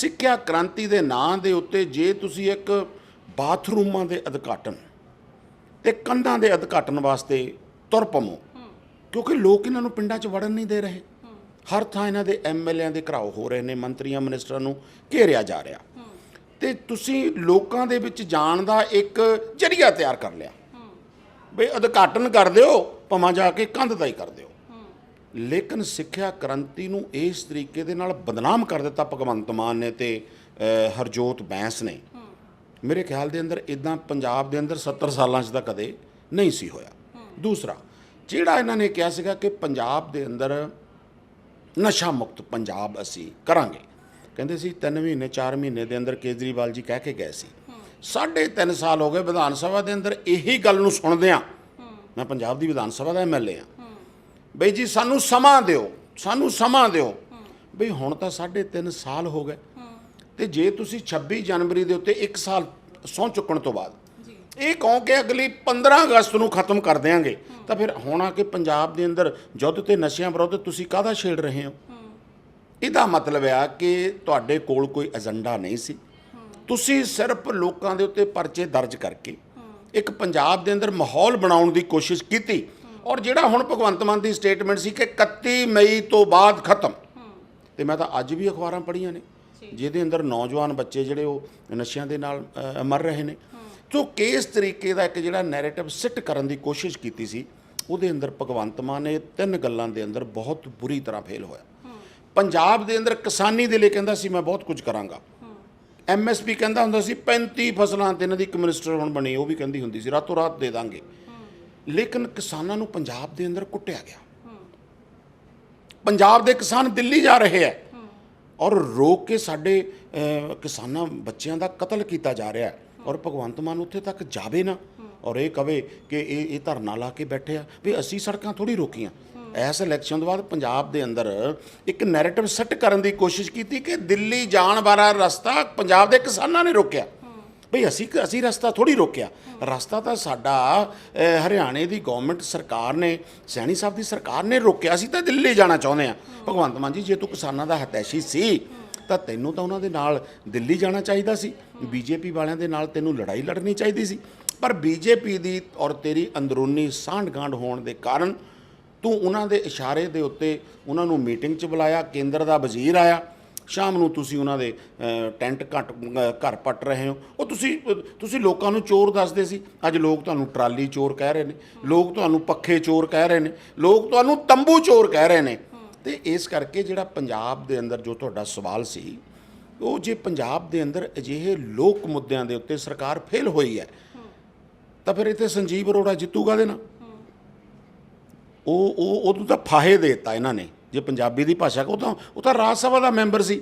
ਸਿੱਖਿਆ ਕ੍ਰਾਂਤੀ ਦੇ ਨਾਂ ਦੇ ਉੱਤੇ ਜੇ ਤੁਸੀਂ ਇੱਕ ਬਾਥਰੂਮਾਂ ਦੇ ਉਦਘਾਟਨ ਤੇ ਕੰਧਾਂ ਦੇ ਉਦਘਾਟਨ ਵਾਸਤੇ ਤੁਰ ਪਮੋ ਕਿਉਂਕਿ ਲੋਕ ਇਹਨਾਂ ਨੂੰ ਪਿੰਡਾਂ 'ਚ ਵੜਨ ਨਹੀਂ ਦੇ ਰਹੇ। ਹਰ ਥਾਂ ਇਹਨਾਂ ਦੇ ਐਮਐਲਏਆਂ ਦੇ ਘਰਾਓ ਹੋ ਰਹੇ ਨੇ, ਮੰਤਰੀਆਂ, ਮਿਨਿਸਟਰਾਂ ਨੂੰ ਘੇਰਿਆ ਜਾ ਰਿਹਾ। ਤੇ ਤੁਸੀਂ ਲੋਕਾਂ ਦੇ ਵਿੱਚ ਜਾਣ ਦਾ ਇੱਕ ਜਰੀਆ ਤਿਆਰ ਕਰ ਲਿਆ। ਬਈ ਉਦਘਾਟਨ ਕਰ ਦਿਓ, ਭਾਵੇਂ ਜਾ ਕੇ ਕੰਧ ਦਾ ਹੀ ਕਰ ਦਿਓ। ਲੇਕਿਨ ਸਿੱਖਿਆ ਕ੍ਰਾਂਤੀ ਨੂੰ ਇਸ ਤਰੀਕੇ ਦੇ ਨਾਲ ਬਦਨਾਮ ਕਰ ਦਿੱਤਾ ਭਗਵੰਤ ਮਾਨ ਨੇ ਤੇ ਹਰਜੋਤ ਬੈਂਸ ਨੇ। ਮੇਰੇ ਖਿਆਲ ਦੇ ਅੰਦਰ ਇਦਾਂ ਪੰਜਾਬ ਦੇ ਅੰਦਰ 70 ਸਾਲਾਂ 'ਚ ਤਾਂ ਕਦੇ ਨਹੀਂ ਸੀ ਹੋਇਆ। ਦੂਸਰਾ, ਜਿਹੜਾ ਇਹਨਾਂ ਨੇ ਕਿਹਾ ਸੀਗਾ ਕਿ ਪੰਜਾਬ ਦੇ ਅੰਦਰ ਨਸ਼ਾ ਮੁਕਤ ਪੰਜਾਬ ਅਸੀਂ ਕਰਾਂਗੇ। ਕਹਿੰਦੇ ਸੀ 3 ਮਹੀਨੇ 4 ਮਹੀਨੇ ਦੇ ਅੰਦਰ ਕੇਜਰੀਵਾਲ ਜੀ ਕਹਿ ਕੇ ਗਏ ਸੀ। ਸਾਢੇ ਤਿੰਨ ਸਾਲ ਹੋ ਗਏ ਵਿਧਾਨ ਸਭਾ ਦੇ ਅੰਦਰ ਇਹੀ ਗੱਲ ਨੂੰ ਸੁਣਦੇ ਆ ਮੈਂ ਪੰਜਾਬ ਦੀ ਵਿਧਾਨ ਸਭਾ ਦਾ ਐਮਐਲਏ ਆ ਬਈ ਜੀ ਸਾਨੂੰ ਸਮਾਂ ਦਿਓ ਸਾਨੂੰ ਸਮਾਂ ਦਿਓ। ਬਈ ਹੁਣ ਤਾਂ ਸਾਢੇ ਤਿੰਨ ਸਾਲ ਹੋ ਗਏ। ਤੇ ਜੇ ਤੁਸੀਂ 26 ਜਨਵਰੀ ਦੇ ਉੱਤੇ 1 ਸਾਲ ਸਹੁੰ ਚੁੱਕਣ ਤੋਂ ਬਾਅਦ ਇਹ ਕਹੋ ਕਿ ਅਗਲੀ 15 ਅਗਸਤ ਨੂੰ ਖਤਮ ਕਰ ਦਿਆਂਗੇ ਤਾਂ ਫਿਰ ਹੁਣ ਆ ਕਿ ਪੰਜਾਬ ਦੇ ਅੰਦਰ ਯੁੱਧ ਤੇ ਨਸ਼ਿਆਂ ਵਿਰੁੱਧ ਤੁਸੀਂ ਕਾਹਦਾ ਛੇੜ ਰਹੇ ਹੋ? ਇਹਦਾ ਮਤਲਬ ਆ ਕਿ ਤੁਹਾਡੇ ਕੋਲ ਕੋਈ ਏਜੰਡਾ ਨਹੀਂ ਸੀ। ਤੁਸੀਂ ਸਿਰਫ ਲੋਕਾਂ ਦੇ ਉੱਤੇ ਪਰਚੇ ਦਰਜ ਕਰਕੇ ਇੱਕ ਪੰਜਾਬ ਦੇ ਅੰਦਰ ਮਾਹੌਲ ਬਣਾਉਣ ਦੀ ਕੋਸ਼ਿਸ਼ ਕੀਤੀ ਔਰ ਜਿਹੜਾ ਹੁਣ ਭਗਵੰਤ ਮਾਨ ਦੀ ਸਟੇਟਮੈਂਟ ਸੀ ਕਿ 31 ਮਈ ਤੋਂ ਬਾਅਦ ਖਤਮ। ਤੇ ਮੈਂ ਤਾਂ ਅੱਜ ਵੀ ਅਖਬਾਰਾਂ ਪੜ੍ਹੀਆਂ ਨੇ। ਜਿਹਦੇ ਅੰਦਰ ਨੌਜਵਾਨ ਬੱਚੇ ਜਿਹੜੇ ਉਹ ਨਸ਼ਿਆਂ ਦੇ ਨਾਲ ਮਰ ਰਹੇ ਨੇ। ਸੋ ਕਿਸ ਤਰੀਕੇ ਦਾ ਇੱਕ ਜਿਹੜਾ ਨੈਰੇਟਿਵ ਸਿੱਟ ਕਰਨ ਦੀ ਕੋਸ਼ਿਸ਼ ਕੀਤੀ ਸੀ ਉਹਦੇ ਅੰਦਰ ਭਗਵੰਤ ਮਾਨ ਨੇ ਤਿੰਨ ਗੱਲਾਂ ਦੇ ਅੰਦਰ ਬਹੁਤ ਬੁਰੀ ਤਰ੍ਹਾਂ ਫੇਲ ਹੋਇਆ। ਪੰਜਾਬ ਦੇ ਅੰਦਰ ਕਿਸਾਨੀ ਦੇ ਲਈ ਕਹਿੰਦਾ ਸੀ ਮੈਂ ਬਹੁਤ ਕੁਝ ਕਰਾਂਗਾ। ਐਮਐਸਪੀ ਕਹਿੰਦਾ ਹੁੰਦਾ ਸੀ 35 ਫਸਲਾਂ ਤੇ ਇਹਨਾਂ ਦੀ ਇੱਕ ਮਿਨਿਸਟਰ ਹੁਣ ਬਣੀ ਉਹ ਵੀ ਕਹਿੰਦੀ ਹੁੰਦੀ ਸੀ ਰਾਤੋਂ ਰਾਤ ਦੇ ਦਾਂਗੇ। ਲੇਕਿਨ ਕਿਸਾਨਾਂ ਨੂੰ ਪੰਜਾਬ ਦੇ ਅੰਦਰ ਕੁੱਟਿਆ ਗਿਆ। ਪੰਜਾਬ ਦੇ ਕਿਸਾਨ ਦਿੱਲੀ ਜਾ ਰਹੇ ਹੈ ਔਰ ਰੋਕ ਕੇ ਸਾਡੇ ਕਿਸਾਨਾਂ ਬੱਚਿਆਂ ਦਾ ਕਤਲ ਕੀਤਾ ਜਾ ਰਿਹਾ ਹੈ ਔਰ ਭਗਵੰਤ ਮਾਨ ਉੱਥੇ ਤੱਕ ਜਾਵੇ ਨਾ ਔਰ ਇਹ ਕਵੇ ਕਿ ਇਹ ਇਹ ਧਰਨਾ ਲਾ ਕੇ ਬੈਠੇ ਆ ਵੀ ਅਸੀਂ ਸੜਕਾਂ ਥੋੜੀ ਰੋਕੀਆਂ। ਇਸ ਇਲੈਕਸ਼ਨ ਤੋਂ ਬਾਅਦ ਪੰਜਾਬ ਦੇ ਅੰਦਰ ਇੱਕ ਨੈਰੇਟਿਵ ਸੈੱਟ ਕਰਨ ਦੀ ਕੋਸ਼ਿਸ਼ ਕੀਤੀ ਕਿ ਦਿੱਲੀ ਜਾਣ ਵਾਲਾ ਰਸਤਾ ਪੰਜਾਬ ਦੇ ਕਿਸਾਨਾਂ ਨੇ ਰੋਕਿਆ। ਭਈ ਅਸੀਂ ਅਸੀਂ ਰਸਤਾ ਥੋੜੀ ਰੋਕਿਆ। ਰਸਤਾ ਤਾਂ ਸਾਡਾ ਹਰਿਆਣੇ ਦੀ ਗਵਰਨਮੈਂਟ ਸਰਕਾਰ ਨੇ, ਸੈਣੀ ਸਾਹਿਬ ਦੀ ਸਰਕਾਰ ਨੇ ਰੋਕਿਆ। ਸੀ ਤਾਂ ਦਿੱਲੀ ਜਾਣਾ ਚਾਹੁੰਦੇ ਆ ਭਗਵੰਤ ਮਾਨ ਜੀ, ਜੇ ਤੂੰ ਕਿਸਾਨਾਂ ਦਾ ਹਤੈਸ਼ੀ ਸੀ, ਤਾਂ ਤੈਨੂੰ ਤਾਂ ਉਹਨਾਂ ਦੇ ਨਾਲ ਦਿੱਲੀ ਜਾਣਾ ਚਾਹੀਦਾ ਸੀ। ਬੀਜੇਪੀ ਵਾਲਿਆਂ ਦੇ ਨਾਲ ਤੈਨੂੰ ਲੜਾਈ ਲੜਨੀ ਚਾਹੀਦੀ ਸੀ। ਪਰ ਬੀਜੇਪੀ ਦੀ ਔਰ ਤੇਰੀ ਅੰਦਰੂਨੀ ਸਾਂਢ-ਗਾਂਢ ਹੋਣ ਦੇ ਕਾਰਨ ਤੂੰ ਉਹਨਾਂ ਦੇ ਇਸ਼ਾਰੇ ਦੇ ਉੱਤੇ ਉਹਨਾਂ ਨੂੰ ਮੀਟਿੰਗ 'ਚ ਬੁਲਾਇਆ, ਕੇਂਦਰ ਦਾ ਵਜ਼ੀਰ ਆਇਆ। ਸ਼ਾਮ ਨੂੰ ਤੁਸੀਂ ਉਹਨਾਂ ਦੇ ਟੈਂਟ ਘੱਟ ਘਰ ਪੱਟ ਰਹੇ ਹੋ। ਉਹ ਤੁਸੀਂ ਤੁਸੀਂ ਲੋਕਾਂ ਨੂੰ ਚੋਰ ਦੱਸਦੇ ਸੀ। ਅੱਜ ਲੋਕ ਤੁਹਾਨੂੰ ਟਰਾਲੀ ਚੋਰ ਕਹਿ ਰਹੇ ਨੇ। ਲੋਕ ਤੁਹਾਨੂੰ ਪੱਖੇ ਚੋਰ ਕਹਿ ਰਹੇ ਨੇ। ਲੋਕ ਤੁਹਾਨੂੰ ਤੰਬੂ ਚੋਰ ਕਹਿ ਰਹੇ ਨੇ। ਤੇ ਇਸ ਕਰਕੇ ਜਿਹੜਾ ਪੰਜਾਬ ਦੇ ਅੰਦਰ ਜੋ ਤੁਹਾਡਾ ਸਵਾਲ ਸੀ, ਉਹ ਜੇ ਪੰਜਾਬ ਦੇ ਅੰਦਰ ਅਜਿਹੇ ਲੋਕ ਮੁੱਦਿਆਂ ਦੇ ਉੱਤੇ ਸਰਕਾਰ ਫੇਲ ਹੋਈ ਹੈ, ਤਾਂ ਫਿਰ ਇੱਥੇ ਸੰਜੀਵ ਅਰੋੜਾ ਜਿੱਤੂਗਾ ਦੇ ਨਾ। ਉਹ ਉਹ, ਉਹਨੂੰ ਤਾਂ ਫਾਹੇ ਦੇਤਾ ਇਹਨਾਂ ਨੇ। ਜੇ ਪੰਜਾਬੀ ਦੀ ਭਾਸ਼ਾ ਕੋ ਤਾਂ ਉਹ ਤਾਂ ਰਾਜ ਸਭਾ ਦਾ ਮੈਂਬਰ ਸੀ।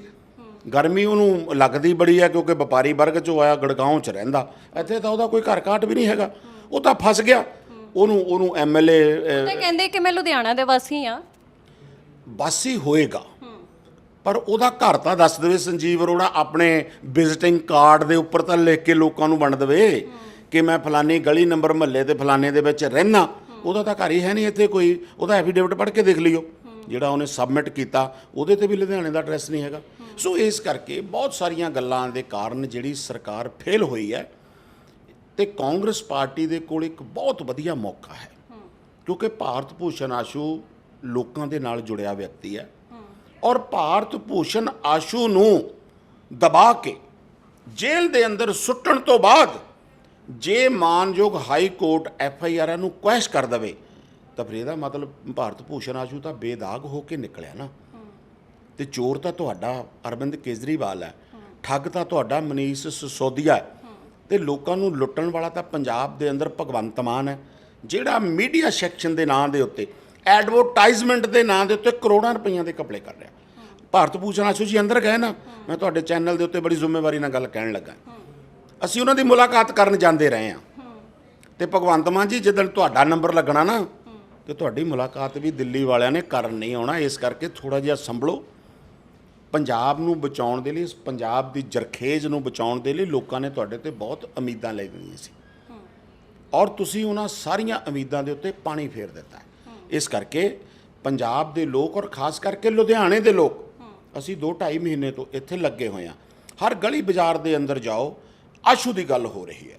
ਗਰਮੀ ਉਹਨੂੰ ਲੱਗਦੀ ਬੜੀ ਹੈ ਕਿਉਂਕਿ ਵਪਾਰੀ ਵਰਗ ਚੋਂ ਆਇਆ ਗੜਗਾਉਂ ਚ ਰਹਿੰਦਾ। ਇੱਥੇ ਤਾਂ ਉਹਦਾ ਕੋਈ ਘਰ ਕਾਟ ਵੀ ਨਹੀਂ ਹੈਗਾ। ਉਹ ਤਾਂ ਫਸ ਗਿਆ। ਉਹਨੂੰ ਉਹਨੂੰ ਐਮਐਲਏ ਤੇ ਕਹਿੰਦੇ ਕਿ ਮੈਂ ਲੁਧਿਆਣਾ ਦੇ ਵਾਸੀ ਆ ਵਾਸੀ ਹੋਏਗਾ। ਪਰ ਉਹਦਾ ਘਰ ਤਾਂ ਦੱਸ ਦੇਵੇ ਸੰਜੀਵ ਅਰੋੜਾ ਆਪਣੇ ਵਿਜ਼ਿਟਿੰਗ ਕਾਰਡ ਦੇ ਉੱਪਰ ਤਾਂ ਲਿਖ ਕੇ ਲੋਕਾਂ ਨੂੰ ਵੰਡ ਦੇਵੇ ਕਿ ਮੈਂ ਫਲਾਨੀ ਗਲੀ ਨੰਬਰ ਮਹੱਲੇ ਤੇ ਫਲਾਣੇ ਦੇ ਵਿੱਚ ਰਹਿਣਾ ਉਹਦਾ ਤਾਂ ਘਰ ਹੀ ਹੈ ਨਹੀਂ ਇੱਥੇ ਕੋਈ। ਉਹਦਾ ਐਫੀਡੇਵਿਟ ਪੜ੍ਹ ਕੇ ਦੇਖ ਲਿਓ। ਜਿਹੜਾ ਉਹਨੇ ਸਬਮਿਟ ਕੀਤਾ, ਉਹਦੇ ਤੇ ਵੀ ਲੁਧਿਆਣੇ ਦਾ ਐਡਰੈਸ ਨਹੀਂ ਹੈਗਾ। ਸੋ ਇਸ ਕਰਕੇ ਬਹੁਤ ਸਾਰੀਆਂ ਗੱਲਾਂ ਦੇ ਕਾਰਨ ਜਿਹੜੀ ਸਰਕਾਰ ਫੇਲ ਹੋਈ ਹੈ, ਤੇ ਕਾਂਗਰਸ ਪਾਰਟੀ ਦੇ ਕੋਲ ਇੱਕ ਬਹੁਤ ਵਧੀਆ ਮੌਕਾ ਹੈ। ਕਿਉਂਕਿ ਭਾਰਤ ਭੂਸ਼ਣ ਆਸ਼ੂ ਲੋਕਾਂ ਦੇ ਨਾਲ ਜੁੜਿਆ ਵਿਅਕਤੀ ਹੈ ਔਰ ਭਾਰਤ ਭੂਸ਼ਣ ਆਸ਼ੂ ਨੂੰ ਦਬਾ ਕੇ ਜੇਲ੍ਹ ਦੇ ਅੰਦਰ ਸੁੱਟਣ ਤੋਂ ਬਾਅਦ ਜੇ ਮਾਨਯੋਗ high court F I R ਨੂੰ ਕੁਐਸ਼ ਕਰ ਦਵੇ ਤਾਂ ਫਿਰ ਇਹਦਾ ਮਤਲਬ ਭਾਰਤ ਭੂਸ਼ਣ ਆਸ਼ੂ ਤਾਂ ਬੇਦਾਗ ਹੋ ਕੇ ਨਿਕਲਿਆ ਨਾ। ਤੇ ਚੋਰ ਤਾਂ ਤੁਹਾਡਾ ਅਰਵਿੰਦ ਕੇਜਰੀਵਾਲ ਹੈ। ਠੱਗ ਤਾਂ ਤੁਹਾਡਾ ਮਨੀਸ਼ ਸਿਸੋਦੀਆ ਹੈ। ਤੇ ਲੋਕਾਂ ਨੂੰ ਲੁੱਟਣ ਵਾਲਾ ਤਾਂ ਪੰਜਾਬ ਦੇ ਅੰਦਰ ਭਗਵੰਤ ਮਾਨ ਹੈ। ਜਿਹੜਾ ਮੀਡੀਆ ਸੈਕਸ਼ਨ ਦੇ ਨਾਂ ਦੇ ਉੱਤੇ, ਐਡਵਰਟਾਈਜ਼ਮੈਂਟ ਦੇ ਨਾਂ ਦੇ ਉੱਤੇ ਕਰੋੜਾਂ ਰੁਪਈਆਂ ਦੇ ਕਪੜੇ ਕਰ ਰਿਹਾ। ਭਾਰਤ ਭੂਸ਼ਣ ਆਸ਼ੂ ਜੀ ਅੰਦਰ ਗਏ ਨਾ, ਮੈਂ ਤੁਹਾਡੇ ਚੈਨਲ ਦੇ ਉੱਤੇ ਬੜੀ ਜ਼ਿੰਮੇਵਾਰੀ ਨਾਲ ਗੱਲ ਕਹਿਣ ਲੱਗਾ। ਅਸੀਂ ਉਹਨਾਂ ਦੀ ਮੁਲਾਕਾਤ ਕਰਨ ਜਾਂਦੇ ਰਹੇ ਹਾਂ। ਤੇ ਭਗਵੰਤ ਮਾਨ ਜੀ, ਜਦੋਂ ਤੁਹਾਡਾ ਨੰਬਰ ਲੱਗਣਾ ਨਾ ਤੇ ਤੁਹਾਡੀ ਮੁਲਾਕਾਤ ਵੀ ਦਿੱਲੀ ਵਾਲਿਆਂ ਨੇ ਕਰਨ ਨਹੀਂ ਆਉਣਾ, ਇਸ ਕਰਕੇ ਥੋੜਾ ਜਿਹਾ ਸੰਭਲੋ। ਪੰਜਾਬ ਨੂੰ ਬਚਾਉਣ ਦੇ ਲਈ, ਇਸ ਪੰਜਾਬ ਦੀ ਜਰਖੇਜ਼ ਨੂੰ ਬਚਾਉਣ ਦੇ ਲਈ ਲੋਕਾਂ ਨੇ ਤੁਹਾਡੇ ਤੇ ਬਹੁਤ ਉਮੀਦਾਂ ਲੈ ਲਈਆਂ ਸੀ। ਔਰ ਤੁਸੀਂ ਉਹਨਾਂ ਸਾਰੀਆਂ ਉਮੀਦਾਂ ਦੇ ਉੱਤੇ ਪਾਣੀ ਫੇਰ ਦਿੱਤਾ। ਇਸ ਕਰਕੇ ਪੰਜਾਬ ਦੇ ਲੋਕ ਔਰ ਖਾਸ ਕਰਕੇ ਲੁਧਿਆਣੇ ਦੇ ਲੋਕ, ਅਸੀਂ 2 2.5 ਮਹੀਨੇ ਤੋਂ ਇੱਥੇ ਲੱਗੇ ਹੋਏ ਹਾਂ। ਹਰ ਗਲੀ ਬਾਜ਼ਾਰ ਦੇ ਅੰਦਰ ਜਾਓ, ਆਸ਼ੂ ਦੀ ਗੱਲ ਹੋ ਰਹੀ ਹੈ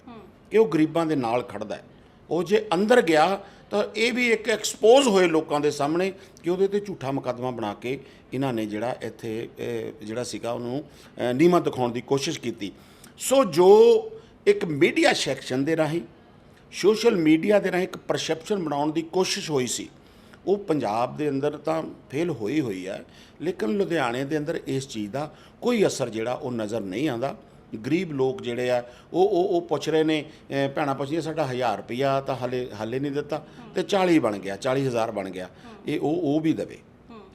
ਕਿ ਉਹ ਗਰੀਬਾਂ ਦੇ ਨਾਲ ਖੜਦਾ ਹੈ। ਉਹ ਜੇ ਅੰਦਰ ਗਿਆ ਤਾਂ ਇਹ ਵੀ ਇੱਕ ਐਕਸਪੋਜ਼ ਹੋਏ ਲੋਕਾਂ ਦੇ ਸਾਹਮਣੇ ਕਿ ਉਹਦੇ ਤੇ ਝੂਠਾ ਮੁਕੱਦਮਾ ਬਣਾ ਕੇ ਇਹਨਾਂ ਨੇ ਜਿਹੜਾ ਇੱਥੇ ਜਿਹੜਾ ਸੀਗਾ ਉਹਨੂੰ ਅਹ, ਦਿਖਾਉਣ ਦੀ ਕੋਸ਼ਿਸ਼ ਕੀਤੀ। ਸੋ ਜੋ ਇੱਕ ਮੀਡੀਆ ਸੈਕਸ਼ਨ ਦੇ ਰਾਹੀਂ ਸੋਸ਼ਲ ਮੀਡੀਆ ਦੇ ਰਾਹੀਂ ਇੱਕ ਪਰਸੈਪਸ਼ਨ ਬਣਾਉਣ ਦੀ ਕੋਸ਼ਿਸ਼ ਹੋਈ ਸੀ ਉਹ ਪੰਜਾਬ ਦੇ ਅੰਦਰ ਤਾਂ ਫੇਲ ਹੋਈ ਹੋਈ ਹੈ ਲੇਕਿਨ ਲੁਧਿਆਣੇ ਦੇ ਅੰਦਰ ਇਸ ਚੀਜ਼ ਦਾ ਕੋਈ ਅਸਰ ਜਿਹੜਾ ਉਹ ਨਜ਼ਰ ਨਹੀਂ ਆਉਂਦਾ। ਗਰੀਬ ਲੋਕ ਜਿਹੜੇ ਆ ਉਹ ਉਹ ਉਹ ਪੁੱਛ ਰਹੇ ਨੇ ਅਹ ਭੈਣਾਂ ਪੁੱਛਦੀਆਂ ਸਾਡਾ 1000 ਰੁਪਿਆ ਤਾਂ ਹਲੇ ਹਲੇ ਨਹੀਂ ਦਿੱਤਾ ਤੇ 40 ਬਣ ਗਿਆ 40000 ਬਣ ਗਿਆ। ਇਹ ਉਹ ਉਹ ਵੀ ਦਵੇ।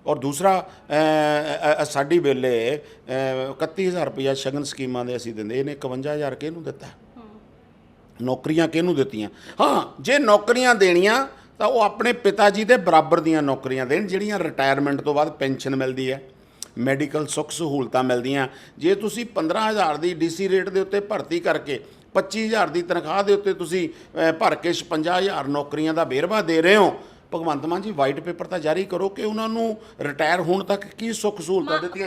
ਔਰ ਦੂਸਰਾ ਸਾਡੀ ਵੇਲੇ ਅਹ, 31000 ਰੁਪਿਆ ਸ਼ਗਨ ਸਕੀਮਾਂ ਦੇ ਅਸੀਂ ਦਿੰਦੇ ਇਹਨੇ 51000 ਕਿਹਨੂੰ ਦਿੱਤਾ? ਨੌਕਰੀਆਂ ਕਿਹਨੂੰ ਦਿੱਤੀਆਂ? ਹਾਂ ਜੇ ਨੌਕਰੀਆਂ ਦੇਣੀਆਂ ਤਾਂ ਉਹ ਆਪਣੇ ਪਿਤਾ ਜੀ ਦੇ ਬਰਾਬਰ ਦੀਆਂ ਨੌਕਰੀਆਂ ਦੇਣ ਜਿਹੜੀਆਂ ਰਿਟਾਇਰਮੈਂਟ ਤੋਂ ਬਾਅਦ ਪੈਨਸ਼ਨ ਮਿਲਦੀ ਹੈ। ਮੈਡੀਕਲ ਸੁੱਖ ਸਹੂਲਤਾਂ ਮਿਲਦੀਆਂ। ਜੇ ਤੁਸੀਂ 15000 ਦੀ ਡੀਸੀ ਰੇਟ ਦੇ ਉੱਤੇ ਭਰਤੀ ਕਰਕੇ 25000 ਦੀ ਤਨਖਾਹ ਦੇ ਉੱਤੇ ਤੁਸੀਂ ਭਰ ਕੇ 55000 ਨੌਕਰੀਆਂ ਦਾ ਵੇਰਵਾ ਦੇ ਰਹੇ ਹੋ ਭਗਵੰਤ ਮਾਨ ਜੀ ਵਾਈਟ ਪੇਪਰ ਤਾਂ ਜਾਰੀ ਕਰੋ ਕਿ ਉਹਨਾਂ ਨੂੰ ਰਿਟਾਇਰ ਹੋਣ ਤੱਕ ਕੀ ਸੁੱਖ ਸਹੂਲਤਾਂ ਦਿੱਤੀਆਂ